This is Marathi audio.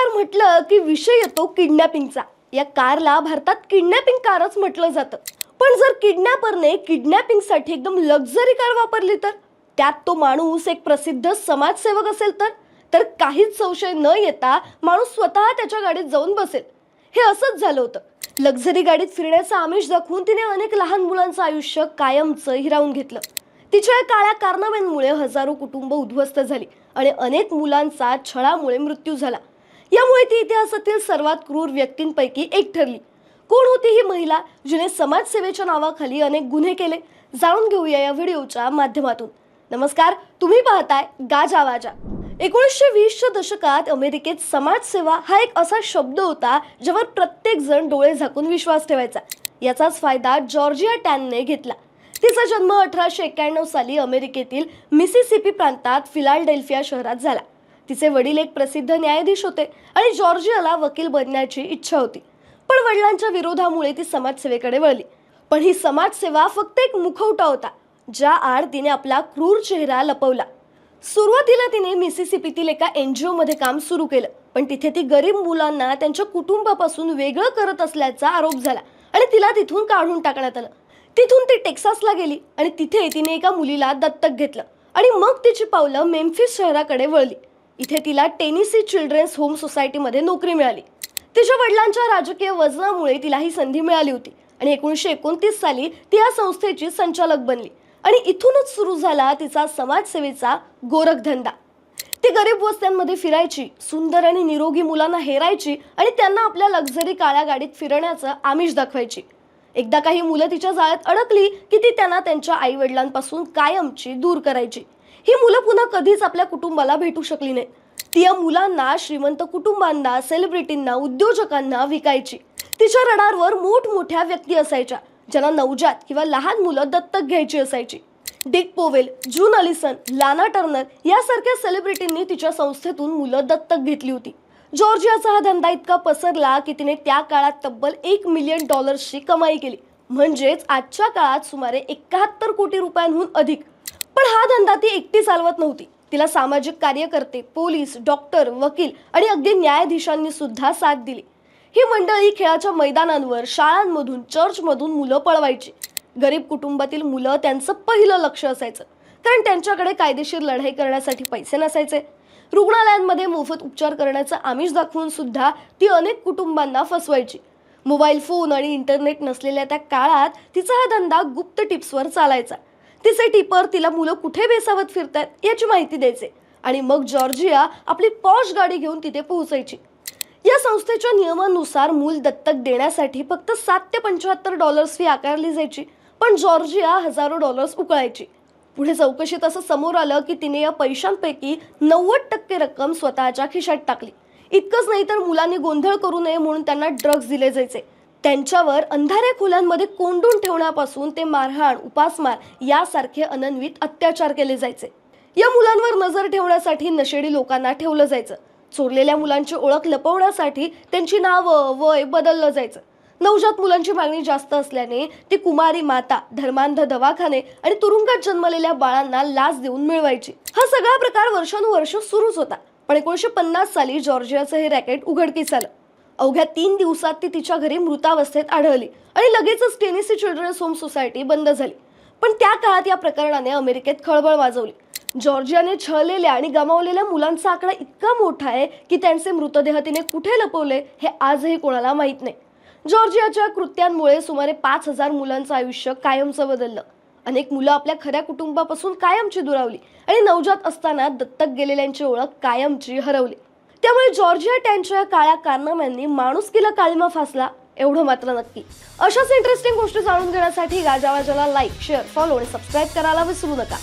कार म्हटलं की विषय येतो किडनॅपिंगचा. या कारला भारतात किडनॅपिंग कारच म्हटलं जातं. पण जर किडनॅपरने किडनॅपिंगसाठी एकदम लक्झरी कार वापरली तर? त्यात तो माणूस एक प्रसिद्ध समाजसेवक असेल तर? तर काहीच संशय न येता माणूस स्वतः त्याच्या गाडीत जाऊन बसेल. हे असंच झालं होतं. लक्झरी गाडीत फिरण्याचं आमिष दाखवून तिने अनेक लहान मुलांचं आयुष्य कायमचं हिरावून घेतलं. तिच्या या काळ्या कारनाम्यांमुळे हजारो कुटुंब उद्ध्वस्त झाली आणि अनेक मुलांचा छळामुळे मृत्यू झाला. यामुळे ती इतिहासातील सर्वात क्रूर व्यक्तींपैकी एक ठरली. कोण होती ही महिला जिने समाजसेवेच्या नावाखाली अनेक गुन्हे केले? जाणून घेऊया या व्हिडिओच्या माध्यमातून. नमस्कार तुम्ही पाहताय गाजा वाजा. एकोणीसशे वीसच्या दशकात अमेरिकेत समाजसेवा हा एक असा शब्द होता ज्यावर प्रत्येक जण डोळे झाकून विश्वास ठेवायचा. याचाच फायदा जॉर्जिया टॅनने घेतला. तिचा जन्म अठराशे एक्क्याण्णव साली अमेरिकेतील मिसिसिपी प्रांतात फिलाडेल्फिया शहरात झाला. तिचे वडील एक प्रसिद्ध न्यायाधीश होते आणि जॉर्जियाला वकील बनण्याची इच्छा होती. पण वडिलांच्या विरोधामुळे ती समाजसेवेकडे वळली. पण ही समाजसेवा फक्त एक मुखवटा होता ज्या आड तिने आपला क्रूर चेहरा लपवला. सुरुवातीला तिने मिसिसिपीतील एका एन जी ओमध्ये काम सुरू केलं पण तिथे ती गरीब मुलांना त्यांच्या कुटुंबापासून वेगळं करत असल्याचा आरोप झाला आणि तिला तिथून काढून टाकण्यात आलं. तिथून ती टेक्सासला गेली आणि तिथे तिने एका मुलीला दत्तक घेतलं आणि मग तिची पावलं मेम्फिस शहराकडे वळली. इथे तिला टेनिसी चिल्ड्रन्स होम सोसायटीमध्ये नोकरी मिळाली. तिच्या वडिलांच्या राजकीय वजनामुळे तिला ही संधी मिळाली होती आणि एकोणीसशे एकोणतीस साली ती या संस्थेची संचालक बनली आणि इथूनच सुरू झाला तिचा समाजसेवेचा गोरखधंदा. ती गरीब वस्त्यांमध्ये फिरायची सुंदर आणि निरोगी मुलांना हेरायची आणि त्यांना आपल्या लक्झरी काळ्या गाडीत फिरण्याचं आमिष दाखवायची. एकदा काही मुलं तिच्या जाळ्यात अडकली की ती त्यांना त्यांच्या आईवडिलांपासून कायमची दूर करायची. ही मुलं पुन्हा कधीच आपल्या कुटुंबाला भेटू शकली नाही ती या मुलांना श्रीमंत कुटुंबांना सेलिब्रिटींना उद्योजकांना विकायची. तिच्या रडारवर मोठमोठ्या व्यक्ती असायच्या ज्यांना नवजात किंवा लहान मुलं दत्तक घ्यायची असायची. Dick Powell June Allyson Lana Turner यासारख्या सेलिब्रिटींनी तिच्या संस्थेतून मुलं दत्तक घेतली होती. जॉर्जियाचा हा धंदा इतका पसरला की तिने त्या काळात तब्बल एक मिलियन डॉलर्सची कमाई केली. म्हणजेच आजच्या काळात सुमारे एकाहत्तर कोटी रुपयांहून अधिक. पण हा धंदा ती एकटी चालवत नव्हती. तिला सामाजिक कार्यकर्ते पोलीस डॉक्टर वकील आणि अगदी न्यायाधीशांनी सुद्धा साथ दिली. ही मंडळी खेळाच्या मैदानांवर शाळांमधून चर्चमधून मुलं पळवायची. गरीब कुटुंबातील मुलं त्यांचं पहिलं लक्ष असायचं. कारण त्यांच्याकडे कायदेशीर लढाई करण्यासाठी पैसे नसायचे. रुग्णालयांमध्ये मोफत उपचार करण्याचं आमिष दाखवून सुद्धा ती अनेक कुटुंबांना फसवायची. मोबाईल फोन आणि इंटरनेट नसलेल्या त्या काळात तिचा हा धंदा गुप्त टिप्सवर चालायचा. तिचे टिपर तिला मुलं कुठे बेसावत फिरतायत याची माहिती द्यायचे. आणि मग जॉर्जिया आपली पॉश गाडी घेऊन तिथे पोहोचायची. या संस्थेच्या नियमानुसार मूल दत्तक देण्यासाठी फक्त सात ते पंच्याहत्तर डॉलर्स फी आकारली जायची. पण जॉर्जिया हजारो डॉलर्स उकळायची. पुढे चौकशीत असं समोर आलं की तिने या पैशांपैकी नव्वद टक्के रक्कम स्वतःच्या खिशात टाकली. इतकंच नाही तर मुलांनी गोंधळ करू नये म्हणून त्यांना ड्रग्ज दिले जायचे. त्यांच्यावर अंधाऱ्या खोल्यांमध्ये कोंडून ठेवण्यापासून ते मारहाण उपासमार यासारखे अनन्वित अत्याचार केले जायचे. या मुलांवर नजर ठेवण्यासाठी नशेडी लोकांना ठेवलं जायचं. चोरलेल्या मुलांची ओळख लपवण्यासाठी त्यांची नावं वय बदललं जायचं. नवजात मुलांची मागणी जास्त असल्याने ती कुमारी माता धर्मांध दवाखाने आणि तुरुंगात जन्मलेल्या बाळांना लाच देऊन मिळवायची. हा सगळा प्रकार वर्षानुवर्ष सुरूच होता. पण एकोणीसशे पन्नास साली जॉर्जियाचं हे रॅकेट उघडकीस आलं. अवघ्या तीन दिवसात ती तिच्या घरी मृतावस्थेत आढळली आणि लगेचच टेनिसी चिल्ड्रन्स होम सोसायटी बंद झाली. पण त्या काळात या प्रकरणाने अमेरिकेत खळबळ वाजवली जॉर्जियाने छळलेल्या आणि गमावलेल्या मुलांचा आकडा इतका मोठा आहे की त्यांचे मृतदेह तिने कुठे लपवले हे आजही कोणाला माहीत नाही. जॉर्जियाच्या कृत्यांमुळे सुमारे पाच हजार मुलांचं आयुष्य कायमचं बदललं. अनेक मुलं आपल्या खऱ्या कुटुंबापासून कायमची दुरावली आणि नवजात असताना दत्तक गेलेल्यांची ओळख कायमची हरवली. त्यामुळे जॉर्जिया टँच्या या काळ्या कारनाम्यांनी माणुसकीला काळीमा फासला एवढं मात्र नक्की. अशाच इंटरेस्टिंग गोष्टी जाणून घेण्यासाठी गाजावाजाला लाईक शेअर फॉलो आणि सबस्क्राईब करायला विसरू नका.